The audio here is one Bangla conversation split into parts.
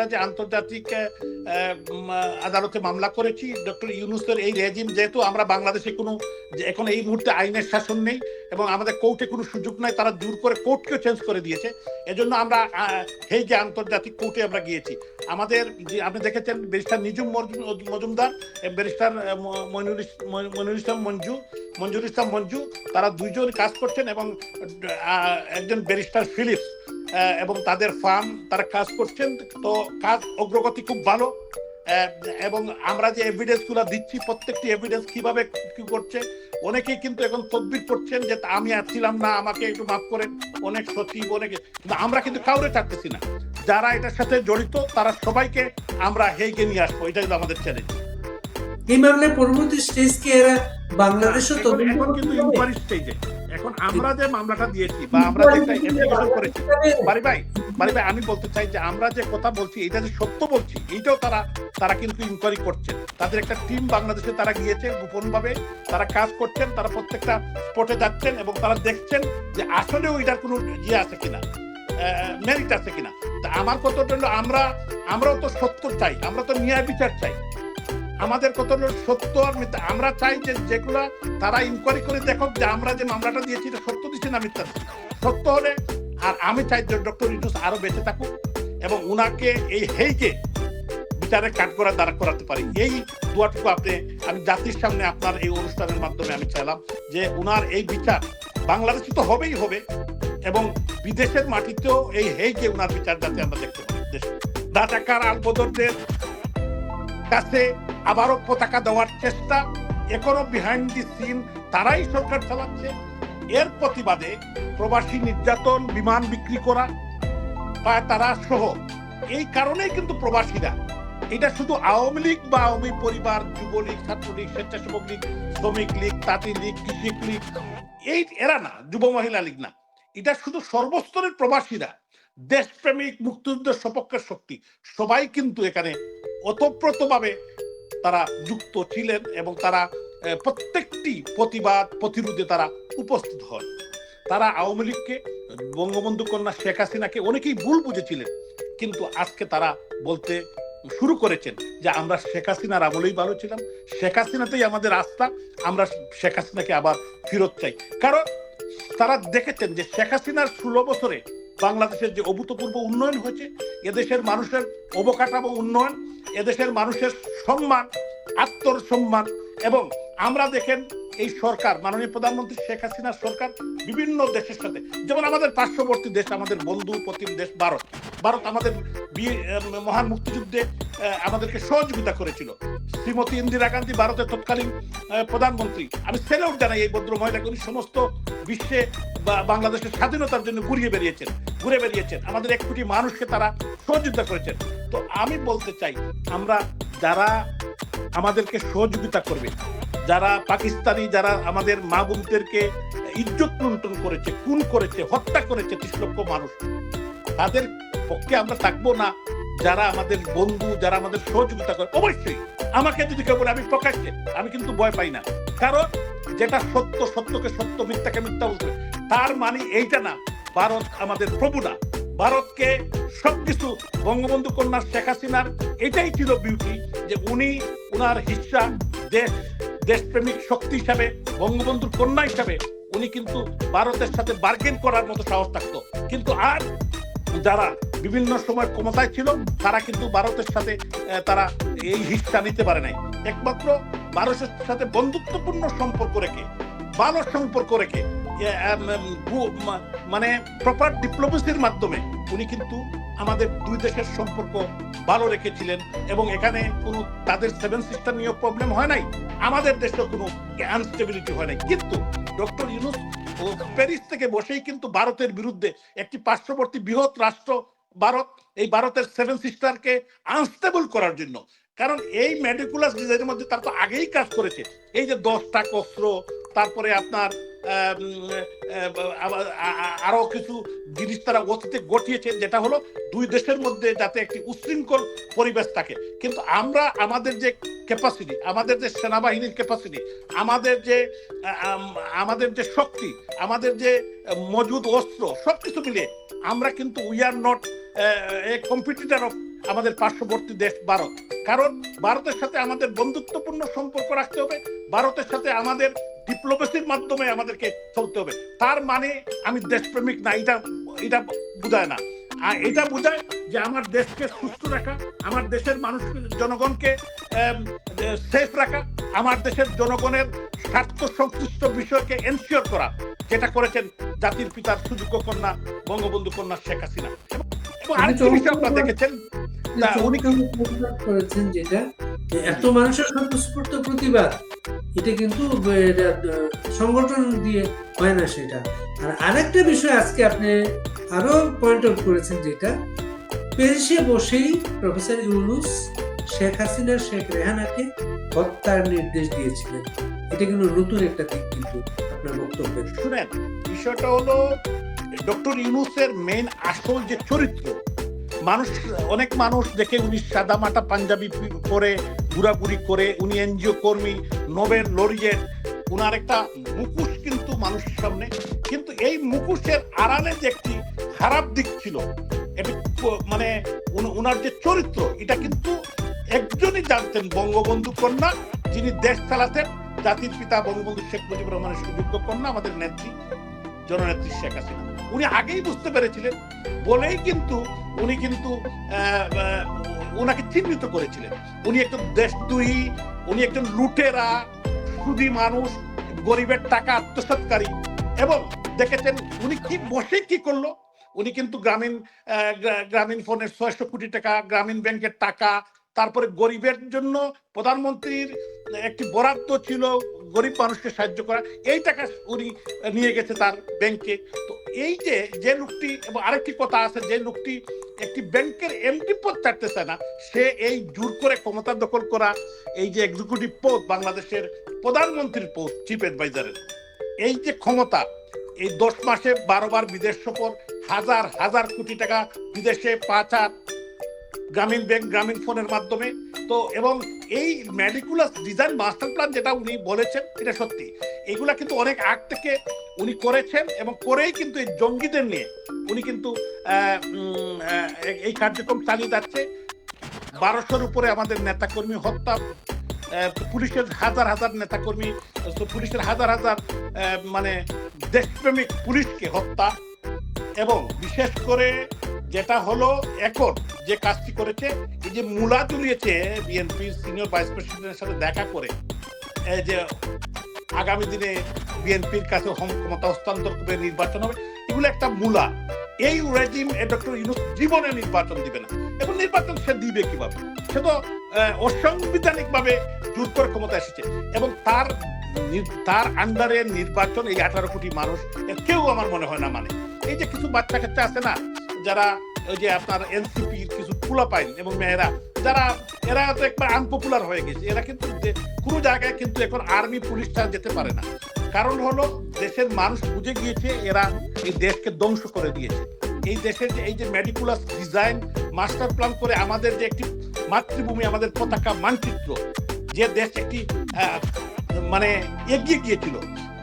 আমরা যে আন্তর্জাতিক আদালতে মামলা করেছি ডক্টর ইউনুসের এই রেজিম যেহেতু আমরা বাংলাদেশে কোনো এখন এই মুহূর্তে আইনের শাসন নেই এবং আমাদের কোর্টে কোনো সুযোগ নাই তারা জোর করে কোর্টকেও চেঞ্জ করে দিয়েছে। এজন্য আমরা এই যে আন্তর্জাতিক কোর্টে আমরা গিয়েছি আমাদের যে আপনি দেখেছেন ব্যারিস্টার নিজুম মজুমদার ব্যারিস্টার আহ, ম- মইনুল ইস- মই- মইনুল ইসলাম মঞ্জু মঞ্জুর ইসলাম মঞ্জু তারা দুইজন কাজ করছেন এবং একজন ব্যারিস্টার ফিলিপস। এবং তাদের ফার্ম তারা কাজ করছেন তো কাজ অগ্রগতি খুব ভালো। এবং আমরা যে এভিডেন্সগুলো দিচ্ছি প্রত্যেকটি এভিডেন্স কীভাবে কি করছে অনেকেই কিন্তু এখন তদবির করছেন যে আমি আর ছিলাম না আমাকে একটু মাফ করেন অনেক সচিব অনেকে। কিন্তু আমরা কিন্তু কাউরে চাচ্তেছি না। যারা এটার সাথে জড়িত তারা সবাইকে আমরা হেগে নিয়ে আসব। এটাই হলো আমাদের চ্যালেঞ্জ এই মামলার পরবর্তী স্টেজ কি এরা বাংলাদেশও এখন কিন্তু ইনকোয়ারি স্টেজে এখন আমরা যে মামলাটা দিয়েছি বা আমরা যে একটা অ্যাপ্লিকেশন করেছি বাড়ি ভাই বাড়ি ভাই আমি বলতে চাই যে আমরা যে কথা বলছি এটা যে সত্য বলছি এইটাও তারা তারা কিন্তু ইনকোয়ারি করছেন। তাদের একটা টিম বাংলাদেশে তারা গিয়েছে গোপন ভাবে তারা কাজ করছেন তারা প্রত্যেকটা স্পটে যাচ্ছেন এবং তারা দেখছেন যে আসলেও এটার কোনো ইয়ে আছে কিনা মেরিট আছে কিনা। তা আমার কথা হলো আমরা আমরাও তো সত্য চাই আমরা তো ন্যায় বিচার চাই। আমাদের কত সত্য আর মিথ্যা? আমরা চাই যে যেগুলা তারা ইনকোয়ারি করে দেখো যে আমরা যে মামলাটা দিয়েছি, এটা সত্য দিচ্ছে না মিথ্যা সত্য হলে, আর আমি চাই যে ডক্টর ইউনুস আরও বেঁচে থাকুক এবং উনাকে এই হেইকে বিচারে কাঠ করা দাঁড় করাতে পারি। এই দোয়াটুকু আপনি, আমি জাতির সামনে আপনার এই অনুষ্ঠানের মাধ্যমে আমি চাইলাম যে উনার এই বিচার বাংলাদেশে তো হবেই হবে এবং বিদেশের মাটিতেও এই হেইকে উনার বিচার যাতে আমরা দেখতে পাই। দেশে রাজাকার আলবদরদের কাছে আবারও পতাকা দেওয়ার চেষ্টা, এখনও বিহাইন্ড দি সিন তারাই সরকার চালাচ্ছে। এর প্রতিবাদে প্রবাসী নির্যাতন, বিমান বিক্রি করা বা তারা সহ। এই কারণেই কিন্তু প্রবাসীরা, এটা শুধু আওয়ামী লীগ বা আওয়ামী পরিবার, যুবলীগ, ছাত্রলীগ, স্বেচ্ছাসেবক লীগ, শ্রমিক লীগ, তাঁতি লীগ, কৃষক লীগ, এই এরা না, যুব মহিলা লীগ না। এটা শুধু সর্বস্তরের প্রবাসীরা, দেশপ্রেমিক, মুক্তিযুদ্ধের সপক্ষের শক্তি। সবাই কিন্তু এখানে ওতপ্রোতভাবে তারা যুক্ত ছিলেন এবং তারা প্রত্যেকটি প্রতিবাদ, প্রতিরোধে তারা উপস্থিত হন। তারা আওয়ামী লীগকে, বঙ্গবন্ধু কন্যা শেখ হাসিনাকে অনেকেই ভুল বুঝেছিলেন, কিন্তু আজকে তারা বলতে শুরু করেছেন যে আমরা শেখ হাসিনার আমলেই ভালো ছিলাম, শেখ হাসিনাতেই আমাদের আস্থা, আমরা শেখ হাসিনাকে আবার ফেরত চাই। কারণ তারা দেখেছেন যে শেখ হাসিনার ষোলো বছরে বাংলাদেশের যে অভূতপূর্ব উন্নয়ন হয়েছে, এদেশের মানুষের অবকাঠামো উন্নয়ন এদেশের মানুষের সম্মান, আত্মসম্মান এবং আমরা দেখেন এই সরকার, মাননীয় প্রধানমন্ত্রী শেখ হাসিনার সরকার বিভিন্ন দেশের সাথে, যেমন আমাদের পার্শ্ববর্তী দেশ, আমাদের বন্ধু প্রতিম দেশ ভারত। ভারত আমাদের মহান মুক্তিযুদ্ধে আমাদেরকে সহযোগিতা করেছিল। শ্রীমতী ইন্দিরা গান্ধী ভারতের তৎকালীন প্রধানমন্ত্রী। আমি সেলেউট জানাই এই ভদ্র মহিলাকে, উনি সমস্ত বিশ্বে বাংলাদেশের স্বাধীনতার জন্য ঘুরিয়ে বেরিয়েছেন ঘুরে বেরিয়েছেন আমাদের এক কোটি মানুষকে তারা সহযোগিতা করেছেন। তো আমি বলতে চাই, আমরা যারা আমাদেরকে সহযোগিতা করবে, যারা পাকিস্তানি, যারা আমাদের মা বোনদেরকে ইজ্জত লুণ্ঠন করেছে, খুন করেছে, হত্যা করেছে ত্রিশ লক্ষ মানুষ, তাদের পক্ষে আমরা থাকব না। যারা আমাদের বন্ধু, যারা আমাদের সহযোগিতা করে, অবশ্যই আমাকে যদি কেউ বলে, আমি প্রকাশ্যে, আমি কিন্তু ভয় পাই না। কারণ যেটা সত্য, সত্যকে সত্য, মিথ্যাকে মিথ্যা বলবে তার মানে এইটা না। ভারত আমাদের প্রভু না ভারতকে সবকিছু বঙ্গবন্ধু কন্যা শেখ হাসিনার, এটাই ছিল বিউটি যে উনি উনার হিস্সা দেশ, দেশপ্রেমিক শক্তি হিসাবে, বঙ্গবন্ধুর কন্যা হিসাবে, উনি কিন্তু ভারতের সাথে বার্গেন করার মতো সাহস থাকতো। কিন্তু আর যারা বিভিন্ন সময় ক্ষমতায় ছিল, তারা কিন্তু ভারতের সাথে তারা এই হিস্সা নিতে পারে নাই। একমাত্র ভারতের সাথে বন্ধুত্বপূর্ণ সম্পর্ক রেখে, ভালো সম্পর্ক রেখে মানে প্রপার ডিপ্লোমেসির মাধ্যমে উনি কিন্তু আমাদের দুই দেশের সম্পর্ক ভালো রেখেছিলেন এবং এখানে কোনো তাদের সেভেন সিস্টার নিয়ে প্রবলেম হয় নাই। আমাদের দেশেও কোনো আনস্টেবিলিটি হয় নাই। কিন্তু ডক্টর ইউনুস প্যারিস থেকে বসেই কিন্তু ভারতের বিরুদ্ধে একটি পার্শ্ববর্তী বৃহৎ রাষ্ট্র, ভারত, এই ভারতের সেভেন সিস্টারকে আনস্টেবল করার জন্য কারণ এই মেডিকুলাস ডিজাইনের মধ্যে তার তো আগেই কাজ করেছে। এই যে দশটা অস্ত্র তারপরে আপনার আরও কিছু জিনিস তারা অতীতে ঘটিয়েছে যেটা হলো দুই দেশের মধ্যে যাতে একটি উশৃঙ্খল পরিবেশ থাকে। কিন্তু আমরা, আমাদের যে ক্যাপাসিটি আমাদের যে সেনাবাহিনীর ক্যাপাসিটি আমাদের যে আমাদের যে শক্তি, আমাদের যে মজুদ অস্ত্র, সবকিছু মিলে আমরা কিন্তু we are not a competitor of আমাদের পার্শ্ববর্তী দেশ ভারত। কারণ ভারতের সাথে আমাদের বন্ধুত্বপূর্ণ সম্পর্ক রাখতে হবে ভারতের সাথে আমাদের ডিপ্লোমেসির মাধ্যমে আমাদেরকে চলতে হবে। তার মানে আমি দেশপ্রেমিক না এটা এটা বোঝায় না। আর এটা বোঝায় যে আমার দেশকে সুস্থ রাখা আমার দেশের মানুষ জনগণকে সেফ রাখা আমার দেশের জনগণের স্বার্থ সংশ্লিষ্ট বিষয়কে এনশিওর করা যেটা করেছেন জাতির পিতার সুযোগ্য কন্যা বঙ্গবন্ধু কন্যা শেখ হাসিনা। এবং- আরেকটি বিষয় আপনারা দেখেছেন প্রতিবাদ করেছেন যেটা? এত মানুষের স্বতঃস্ফূর্ত প্রতিবাদ এটা কিন্তু সংগঠন দিয়ে হয় না সেটা। আর আরেকটা বিষয় আজকে আপনি আরও পয়েন্ট আউট করেছেন যেটা প্যারিসে বসেই প্রফেসর ইউনুস শেখ হাসিনা শেখ রেহানাকে হত্যার নির্দেশ দিয়েছিলেন। এটা কিন্তু নতুন একটা দিক কিন্তু আপনার বক্তব্যের। শুনেন বিষয়টা হলো ডক্টর ইউনুসের মেন আসল যে চরিত্র মানুষ, অনেক মানুষ দেখে উনি সাদা মাটা পাঞ্জাবি পরে ঘুরাঘুরি করে, উনি এনজিও কর্মী, নোবেল লরিয়েট, উনার একটা মুখোশ কিন্তু মানুষের সামনে। কিন্তু এই মুখোশের আড়ালে যে একটি খারাপ দিক ছিল, এটা মানে উনার যে চরিত্র, এটা কিন্তু একজনই জানতেন বঙ্গবন্ধু কন্যা, যিনি দেশ চালাতেন, জাতির পিতা বঙ্গবন্ধু শেখ মুজিবুর রহমানের সুযোগ্য কন্যা, আমাদের নেত্রী, জননেত্রী শেখ হাসিনা। উনি আগেই বুঝতে পেরেছিলেন, বলেই কিন্তু উনি কিন্তু ওনাকে চিহ্নিত করেছিলেন। উনি একজন দেশদ্রোহী, উনি একজন লুটেরা, সুদি মানুষ, গরিবের টাকা আত্মসাৎকারী। এবং দেখেছেন উনি কি বসে কি করল? উনি কিন্তু গ্রামীণ গ্রামীণ ফোনের ছয়শো কোটি টাকা, গ্রামীণ ব্যাংকের টাকা তারপরে গরিবের জন্য প্রধানমন্ত্রীর একটি বরাদ্দ ছিল, গরিব মানুষকে সাহায্য করা। এই টাকা উনি নিয়ে গেছে তার ব্যাংকে তো এই যে যে লোকটি, এবং আরেকটি কথা আছে, যে লোকটি একটি ব্যাংকের এমডি পদ ছাড়তে চায় না, সে এই জোর করে ক্ষমতা দখল করা, এই যে এক্সিকিউটিভ পদ, বাংলাদেশের প্রধানমন্ত্রীর পোস্ট চিফ অ্যাডভাইজারের এই যে ক্ষমতা, এই দশ মাসে বারো বার বিদেশ সফর, হাজার হাজার কোটি টাকা বিদেশে পাচার গ্রামীণ ব্যাংক, গ্রামীণ ফোনের মাধ্যমে। তো, এবং এই ম্যাডিকুলাস ডিজাইন মাস্টার প্ল্যান যেটা উনি বলেছেন, এটা সত্যি। এগুলা কিন্তু অনেক আগ থেকে উনি করেছেন এবং করেই কিন্তু এই জঙ্গিদের নিয়ে উনি কিন্তু এই কার্যক্রম চালিয়ে যাচ্ছে। বারোশোর উপরে আমাদের নেতাকর্মী হত্যা পুলিশের হাজার হাজার নেতাকর্মী পুলিশের হাজার হাজার মানে দেশপ্রেমিক পুলিশকে হত্যা এবং বিশেষ করে যেটা হলো এখন যে কাজটি করেছে, এই যে মুলা তুলিয়েছে বিএনপি সিনিয়র ভাইস প্রেসিডেন্টের সাথে দেখা করে, এই যে আগামী দিনে বিএনপির কাছে ক্ষমতা হস্তান্তর করে নির্বাচন হবে, এগুলো একটা মূলা। এই রেজিম ডক্টর ইউনুস জীবনে নির্বাচন দিবে না। এবং নির্বাচন সে দিবে কীভাবে? সে তো অসাংবিধানিক ভাবে জোর করে ক্ষমতা এসেছে। এবং তার তার আন্ডারে নির্বাচন এই আঠারো কোটি মানুষ কেউ আমার মনে হয় না মানে। এই যে কিছু বাচ্চা কাচ্চা আছে না যারা ওই যে আপনার এনসিপি কিছু পোলা পাইন এবং মেয়েরা, যারা, এরা তো একবার আনপপুলার হয়ে গেছে। এরা কিন্তু কোনো জায়গায় কিন্তু এখন আর্মি পুলিশ যেতে পারে না। কারণ হলো, দেশের মানুষ বুঝে গিয়েছে এরা এই দেশকে ধ্বংস করে দিয়েছে। এই দেশের যে, এই যে মেডিকুলাস ডিজাইন মাস্টার প্ল্যান করে আমাদের যে একটি মাতৃভূমি, আমাদের পতাকা মানচিত্র, যে দেশ একটি মানে এগিয়ে গিয়েছিল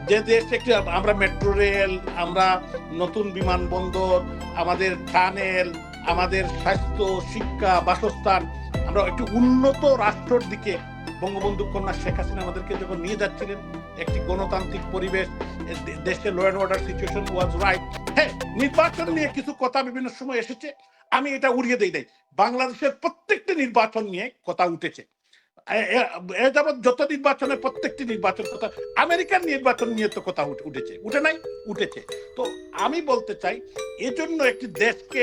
যে দেশ একটি আমরা মেট্রো রেল আমরা নতুন বিমানবন্দর, আমাদের টানেল আমাদের স্বাস্থ্য, শিক্ষা, বাসস্থান, আমরা একটি উন্নত রাষ্ট্রের দিকে বঙ্গবন্ধু কন্যা শেখ হাসিনা আমাদেরকে যখন নিয়ে যাচ্ছিলেন, একটি গণতান্ত্রিক পরিবেশ দে- দেশের law and order situation was right হ্যাঁ নির্বাচন নিয়ে কিছু কথা বিভিন্ন সময় এসেছে, আমি এটা উড়িয়ে দেই নাই। বাংলাদেশের প্রত্যেকটি নির্বাচন নিয়ে কথা উঠেছে। যত নির্বাচনে প্রত্যেকটি নির্বাচন কথা, আমেরিকার নির্বাচন নিয়ে তো কথা উঠেছে, উঠে নাই, উঠেছে। তো আমি বলতে চাই, এজন্য একটি দেশকে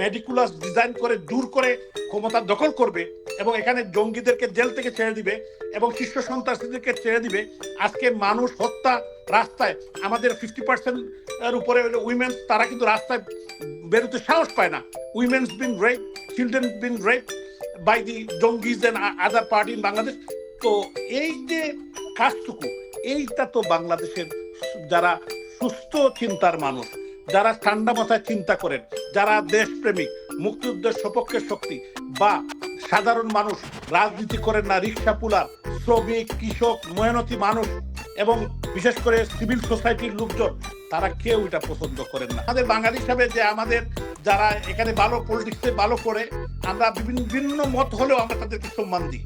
মেডিকুলাস ডিজাইন করে, দূর করে ক্ষমতা দখল করবে এবং এখানে জঙ্গিদেরকে জেল থেকে ছেড়ে দিবে এবং শীর্ষ সন্ত্রাসীদেরকে ছেড়ে দিবে, আজকে মানুষ হত্যা রাস্তায়, আমাদের ফিফটি পার্সেন্ট এর উপরে উইমেন্স তারা কিন্তু রাস্তায় বেরোতে সাহস পায় না। Women's been rape children been rape by the জঙ্গিজ other party in Bangladesh তো এই যে কাজটুকু, এইটা তো বাংলাদেশের যারা সুস্থ চিন্তার মানুষ, যারা ঠান্ডা মাথায় চিন্তা করেন, যারা দেশপ্রেমিক, মুক্তিযুদ্ধের সপক্ষের শক্তি বা সাধারণ মানুষ, রাজনীতি করেন না, রিক্সা পুলার, শ্রমিক, কৃষক মেহনতি মানুষ এবং বিশেষ করে সিভিল সোসাইটির লোকজন, তারা কেউ এটা পছন্দ করেন না। আমাদের বাঙালি হিসাবে যে আমাদের যারা এখানে ভালো পলিটিক্সে ভালো করে আমরা বিভিন্ন বিভিন্ন মত হলেও আমরা তাদেরকে সম্মান দিই।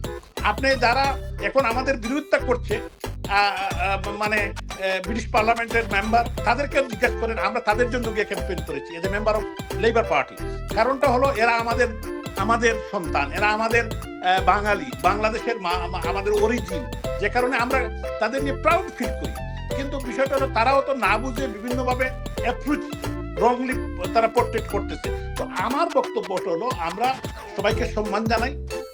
আপনি যারা এখন আমাদের বিরোধিতা করছে মানে ব্রিটিশ পার্লামেন্টের মেম্বার তাদেরকে জিজ্ঞেস করেন, আমরা তাদের জন্য গিয়ে ক্যাম্পেইন করেছি as a member of labour party কারণটা হলো, এরা আমাদের আমাদের সন্তান, এরা আমাদের বাঙালি, বাংলাদেশের আমাদের অরিজিন যে কারণে আমরা তাদের নিয়ে প্রাউড ফিল করি। কিন্তু বিষয়টা হলো, তারাও তো না বুঝে বিভিন্নভাবে অ্যাপ্রোচ রংলি তারা পোর্ট্রেট করতেছে। তো আমার বক্তব্য হলো, আমরা সবাইকে সম্মান জানাই,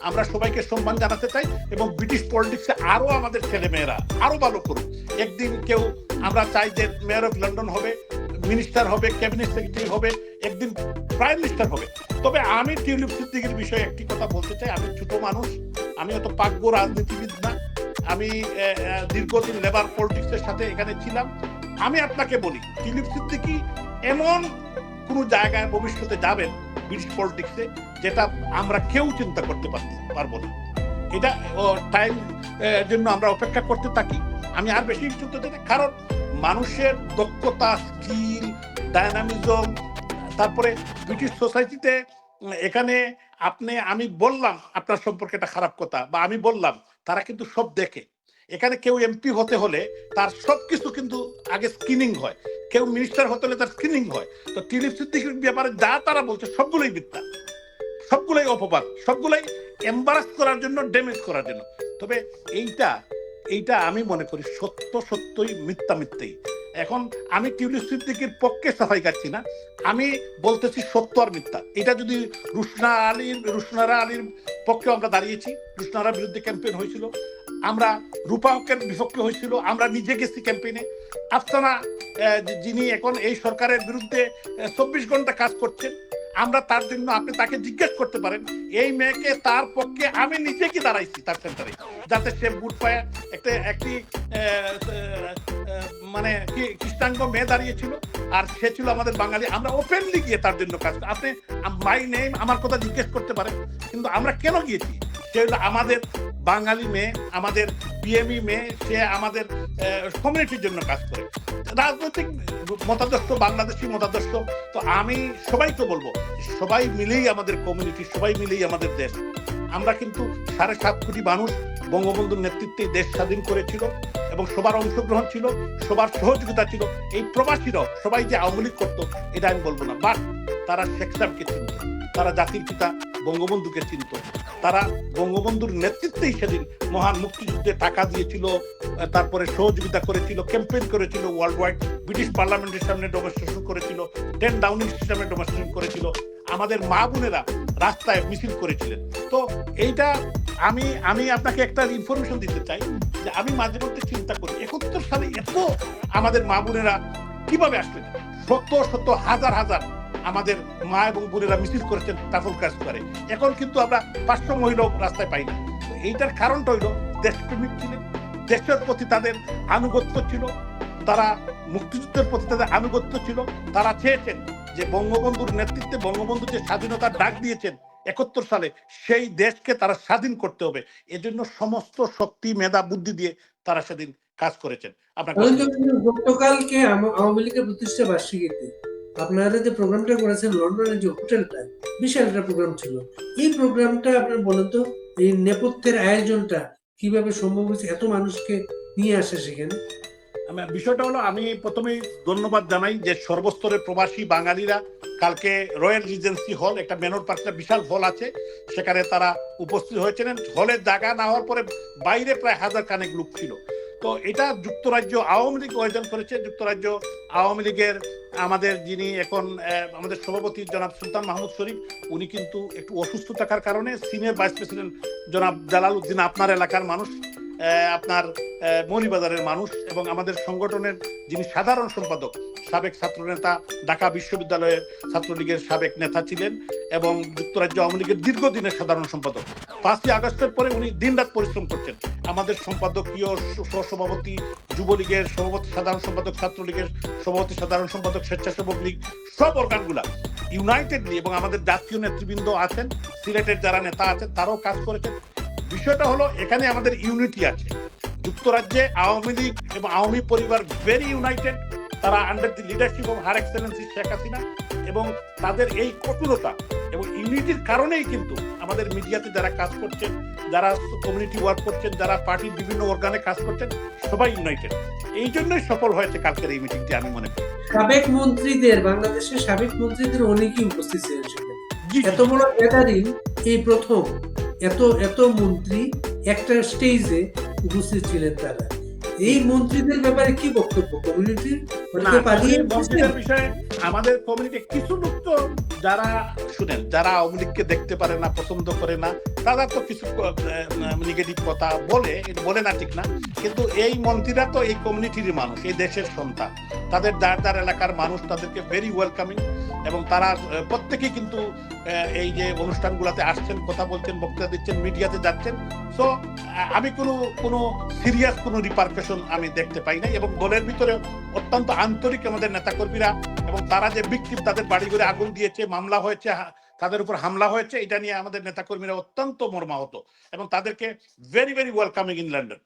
আমরা সবাইকে সম্মান জানাতে চাই এবং ব্রিটিশ পলিটিক্সে আরও আমাদের ছেলে মেয়েরা আরও ভালো করুক। একদিন কেউ, আমরা চাই যে মেয়র অফ লন্ডন হবে মিনিস্টার হবে ক্যাবিনেট সেক্রেটারি হবে, একদিন প্রাইম মিনিস্টার হবে। তবে আমি টিউলিপ সিদ্দিকের বিষয়ে একটি কথা বলতে চাই। আমি ছোট মানুষ, আমি অত পাগ্য রাজনীতিবিদ না। আমি দীর্ঘদিন লেবার পলিটিক্সের সাথে এখানে ছিলাম। আমি আপনাকে বলি, টিউলিপ সিদ্দিকি এমন কোন জায়গায় ভবিষ্যতে যাবেন ব্রিটিশ পলিটিক্সে যেটা আমরা কেউ চিন্তা করতে পারব না। এটা টাইম জন্য আমরা অপেক্ষা করতে থাকি। আমি আর বেশি করতে কারণ মানুষের দক্ষতা স্কিল ডায়নামিজম তারপরে ব্রিটিশ সোসাইটিতে এখানে আপনি, আমি বললাম, আপনার সম্পর্কে একটা খারাপ কথা, বা আমি বললাম, তারা কিন্তু সব দেখে। এখানে কেউ এমপি হতে হলে তার সবকিছু কিন্তু আগে স্ক্রিনিং হয়। কেউ মিনিস্টার হতে হলে তার স্ক্রিনিং হয়। তো টিলিপ সিদ্দিকের ব্যাপারে যা তারা বলছে সবগুলোই মিথ্যা। সবগুলোই অপবাদ। সবগুলোই এম্বারাস করার জন্য ড্যামেজ করার জন্য। তবে এইটা এইটা আমি মনে করি সত্য সত্যই মিথ্যা মিথ্যেই। এখন আমি টিউলিপ সিদ্দিকির পক্ষে সাফাই কাটছি না। আমি বলতেছি সত্য আর মিথ্যা। এটা যদি রুশনা আলীর, রুশনারা আলীর পক্ষে আমরা দাঁড়িয়েছি। রুশনারার বিরুদ্ধে ক্যাম্পেইন হয়েছিল। আমরা রূপা হকের বিপক্ষে হয়েছিল, আমরা নিজে গেছি ক্যাম্পেইনে আফসানা যিনি এখন এই সরকারের বিরুদ্ধে চব্বিশ ঘণ্টা কাজ করছেন, আমরা তার জন্য আপনি তাকে জিজ্ঞেস করতে পারেন, এই মেয়েকে তার পক্ষে আমি নিজে কি দাঁড়াইছি তার সেন্টারে যাতে সে বুট পায়ে একটা, একটি মানে কি খ্রিস্টাঙ্গ মেয়ে দাঁড়িয়েছিল, আর সে ছিল আমাদের বাঙালি, আমরা ওপেনলি গিয়ে তার জন্য কাজ। আপনি মাই নেম আমার কথা জিজ্ঞেস করতে পারেন, কিন্তু আমরা কেন গিয়েছি? সে হলো আমাদের বাঙালি মেয়ে, আমাদের বিএমই মেয়ে, সে আমাদের কমিউনিটির জন্য কাজ করে। রাজনৈতিক মতাদর্শ, বাংলাদেশি মতাদর্শ, তো আমি সবাইকে বলব, সবাই মিলেই আমাদের কমিউনিটি সবাই মিলেই আমাদের দেশ। আমরা কিন্তু সাড়ে সাত কোটি মানুষ বঙ্গবন্ধুর নেতৃত্বে দেশ স্বাধীন করেছিল এবং সবার অংশগ্রহণ ছিল, সবার সহযোগিতা ছিল। এই প্রবাসীরাও সবাই যে আওয়ামী লীগ করতো, এটা আমি বলব না। বাট তারা শেখ সাহেবকে চিনত, তারা জাতির পিতা বঙ্গবন্ধুকে চিনত। তারা বঙ্গবন্ধুর নেতৃত্বেই সেদিন মহান মুক্তিযুদ্ধে টাকা দিয়েছিল, তারপরে সহযোগিতা করেছিল, ক্যাম্পেইন করেছিল ওয়ার্ল্ড ওয়াইড ব্রিটিশ পার্লামেন্টের সামনে ডেমনস্ট্রেশন করেছিল টেন ডাউনিং সিস্টেমে ডেমনস্ট্রেশন করেছিল। আমাদের মা বোনেরা রাস্তায় মিছিল করেছিলেন। তো এইটা আমি আমি আপনাকে একটা ইনফরমেশন দিতে চাই, যে আমি মাঝে মধ্যে চিন্তা করি, একাত্তর সালে এত আমাদের মা বোনেরা কীভাবে আসলেন? শত শত, হাজার হাজার আমাদের মা এবং বোনেরা মিছিল করেছেন টাফল কাজ করে। এখন কিন্তু আমরা পাঁচশো মহিলাও রাস্তায় পাই না। এইটার কারণটা হইল দেশপ্রেমিক ছিলেন দেশের প্রতি তাদের আনুগত্য ছিল তারা মুক্তিযুদ্ধের প্রতি তাদের আনুগত্য ছিল তারা চেয়েছেন যে বঙ্গবন্ধুর নেতৃত্বে বঙ্গবন্ধু যে স্বাধীনতার ডাক দিয়েছেন একাত্তর সালে সেই দেশকে তারা স্বাধীন করতে হবে। এজন্য সমস্ত শক্তি মেধা বুদ্ধি দিয়ে তারা সেদিন কাজ করেছেন। তো, গতকালকে আওয়ামী লীগের প্রতিষ্ঠা বার্ষিকীতে আপনারা যে প্রোগ্রামটা করেছেন লন্ডনের যে হোটেলটা, বিশাল একটা প্রোগ্রাম ছিল। এই প্রোগ্রামটা আপনার বলেন তো, এই নেপথ্যের আয়োজনটা কীভাবে সম্ভব হয়েছে, এত মানুষকে নিয়ে আসে সেখানে? বিষয়টা হলো, আমি প্রথমেই ধন্যবাদ জানাই যে সর্বস্তরের প্রবাসী বাঙালিরা কালকে রয়্যাল রিজেন্সি হল একটা মেনর পার্কটা বিশাল হল আছে, সেখানে তারা উপস্থিত হয়েছিলেন। হলের জায়গা না হওয়ার পরে বাইরে প্রায় হাজার কানেক লোক ছিল। তো এটা যুক্তরাজ্য আওয়ামী লীগ আয়োজন করেছে। যুক্তরাজ্য আওয়ামী লীগের আমাদের যিনি এখন আমাদের সভাপতি জনাব সুলতান মাহমুদ শরীফ, উনি কিন্তু একটু অসুস্থ থাকার কারণে সিনিয়র ভাইস প্রেসিডেন্ট জনাব জালাল উদ্দিন আপনার এলাকার মানুষ আপনার মৌলিবাজারের মানুষ এবং আমাদের সংগঠনের যিনি সাধারণ সম্পাদক, সাবেক ছাত্রনেতা, ঢাকা বিশ্ববিদ্যালয়ের ছাত্রলীগের সাবেক নেতা ছিলেন এবং যুক্তরাজ্য আওয়ামী লীগের দীর্ঘদিনের সাধারণ সম্পাদক। পাঁচই আগস্টের পরে উনি দিনরাত পরিশ্রম করছেন। আমাদের সম্পাদকীয় সহসভাপতি যুবলীগের সভাপতি, সাধারণ সম্পাদক, ছাত্রলীগের সভাপতি, সাধারণ সম্পাদক, স্বেচ্ছাসেবক লীগ, সব অর্গানগুলা ইউনাইটেডলি এবং আমাদের জাতীয় নেতৃবৃন্দ আছেন, সিলেটের যারা নেতা আছেন, তারাও কাজ করেছেন। বিষয়টা হলো, এখানে আমাদের ইউনিটি আছে। যুক্তরাজ্যে আওয়ামী লীগ এবং আওয়ামী পরিবার ভেরি ইউনাইটেড তারা under the leadership of her excellency Sheikh Hasina এবং তাদের এই কঠোরতা এবং ইউনিটির কারণেই কিন্তু আমাদের মিডিয়াতে যারা কাজ করছেন যারা কমিউনিটি ওয়ার্ক করছেন যারা পার্টির বিভিন্ন অর্গানে কাজ করছেন সবাই ইউনাইটেড এই জন্যই সফল হয়েছে কালকের এই মিটিংটি আমি মনে করি। সাবেক মন্ত্রীদের বাংলাদেশের সাবেক মন্ত্রীদের অনেকেই উপস্থিত ছিলেন এত বড় গ্যাদারিং এই প্রথম এত এত মন্ত্রী একটা স্টেজে উপস্থিত ছিলেন তারা। এই মন্ত্রীদের ব্যাপারে কি বক্তব্য? কমিউনিটির বিষয়ে আমাদের কমিউনিটি কিছু লোক তো যারা শুনেন যারা আওয়ামী লীগকে দেখতে পারে না পছন্দ করে না তারা তো কিছু নেগেটিভ কথা বলে বলে না ঠিক না, কিন্তু এই মন্ত্রীরা তো এই কমিউনিটির মানুষ, এই দেশের সন্তান। তাদের যার যার এলাকার মানুষ তাদেরকে ভেরি ওয়েলকামিং এবং তারা প্রত্যেকেই কিন্তু এই যে অনুষ্ঠানগুলোতে আসছেন, কথা বলছেন, বক্তৃতা দিচ্ছেন, মিডিয়াতে যাচ্ছেন। সো আমি কোনো কোনো সিরিয়াস কোনো রিপারকেশন আমি দেখতে পাই না এবং দলের ভিতরে অত্যন্ত আন্তরিক আমাদের নেতাকর্মীরা এবং তারা যে বিক্রিম তাদের বাড়ি ঘরে আগুন দিয়েছে, মামলা হয়েছে তাদের উপর হামলা হয়েছে, এটা নিয়ে আমাদের নেতাকর্মীরা অত্যন্ত মর্মাহত এবং তাদেরকে very very welcoming in London